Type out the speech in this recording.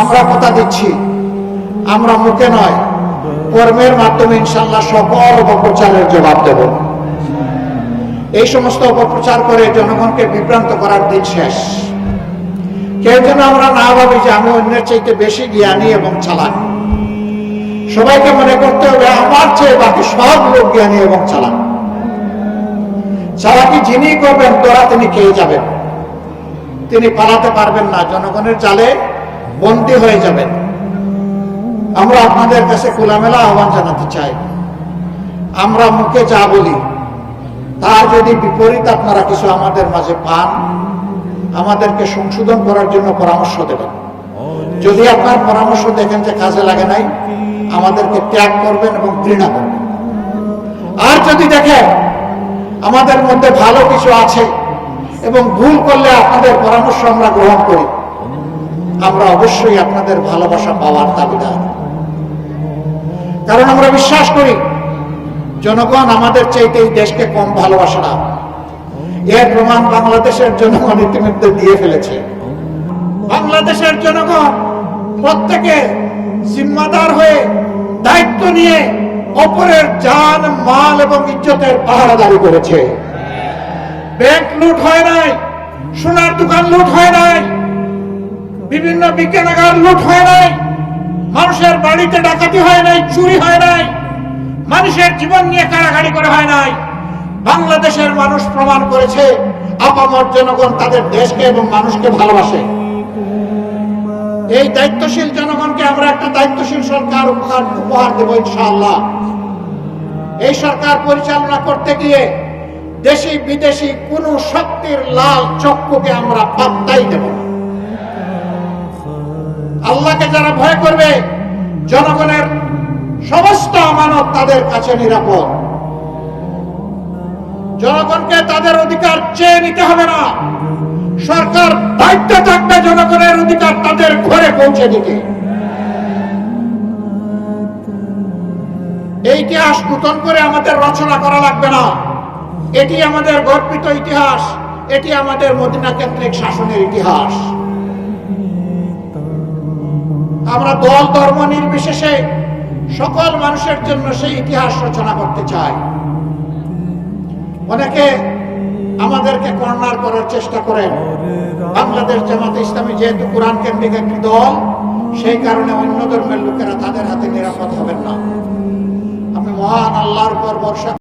আমরা কথা দিচ্ছি। আমরা মুখে নয়, কর্মের মাধ্যমে ইনশাল্লাহ সকল অপপ্রচারের জবাব দেব। এই সমস্ত অপপ্রচার করে জনগণকে বিভ্রান্ত করার দিন শেষ। কেউ যেন আমরা না ভাবি যে আমি অন্যের চাইতে বেশি জ্ঞানী এবং চালাক। সবাইকে মনে করতে হবে, আমার চেয়ে বাকি সব লোক জ্ঞানী এবং চালাক। চালাকি যিনি করবেন, তোরা তিনি খেয়ে যাবেন। তিনি পালাতে পারবেন না, জনগণের জালে বন্দী হয়ে যাবেন। আমরা আপনাদের কাছে খোলামেলা আহ্বান জানাতে চাই। আমরা মুখে যা বলি তার যদি বিপরীত আপনারা কিছু আমাদের মাঝে পান, আমাদেরকে সংশোধন করার জন্য পরামর্শ দেবেন। যদি আপনার পরামর্শ দেখেন যে কাজে লাগে নাই, আমাদেরকে ত্যাগ করবেন এবং ঘৃণা করবেন। আর যদি দেখেন আমাদের মধ্যে ভালো কিছু আছে এবং ভুল করলে আপনাদের পরামর্শ আমরা গ্রহণ করি আমরা অবশ্যই আপনাদের ভালোবাসা পাওয়ার দাবিদার। কারণ আমরা বিশ্বাস করি, জনগণ আমাদের চাইতে এই দেশকে কম ভালোবাসে না। এর প্রমাণ বাংলাদেশের জনগণ ইতিমধ্যে দিয়ে ফেলেছে। বাংলাদেশের জনগণ প্রত্যেকে জিম্মাদার হয়ে দায়িত্ব নিয়ে অপরের যান মাল এবং ইজ্জতের পাহারাদারি করেছে। ব্যাংক লুট হয় নাই, সোনার দোকান লুট হয় নাই বিভিন্ন বিজ্ঞানাগার লুট হয় নাই। মানুষের বাড়িতে ডাকাতি হয় নাই, চুরি হয় নাই। মানুষের জীবন নিয়ে কারাগারি করা হয় নাই। বাংলাদেশের মানুষ প্রমাণ করেছে, আপামর জনগণ তাদের দেশকে এবং মানুষকে ভালোবাসে। এই দায়িত্বশীল জনগণকে আমরা একটা দায়িত্বশীল সরকার উপহার উপহার দেব ইনশাআল্লাহ। এই সরকার পরিচালনা করতে গিয়ে দেশি বিদেশি কোন শক্তির লাল চক্ষুকে আমরা পাত্তাই দেব না। যারা ভয় করবে, জনগণের সমস্ত আমানত তাদের কাছে নিরাপদ। জনগণকে তাদের অধিকার চেয়ে নিতে হবে না। সরকার দায়িত্ব থাকবে জনগণের অধিকার তাদের ঘরে পৌঁছে দিতে। এই ইতিহাস নূতন করে আমাদের রচনা করা লাগবে না। এটি আমাদের গর্বিত ইতিহাস, এটি আমাদের মদিনা কেন্দ্রিক শাসনের ইতিহাস। আমরা দল ধর্ম নির্বিশেষে সকল মানুষের জন্য সেই ইতিহাস রচনা করতে চাই। অনেকে আমাদেরকে কর্নার করার চেষ্টা করেন। বাংলাদেশ জামাত ইসলামী যেহেতু কোরআন কেন্দ্রিক একটি দল, সেই কারণে অন্য ধর্মের লোকেরা তাদের হাতে নিরাপদ হবেন না। আমি মহান আল্লাহর উপর ভরসা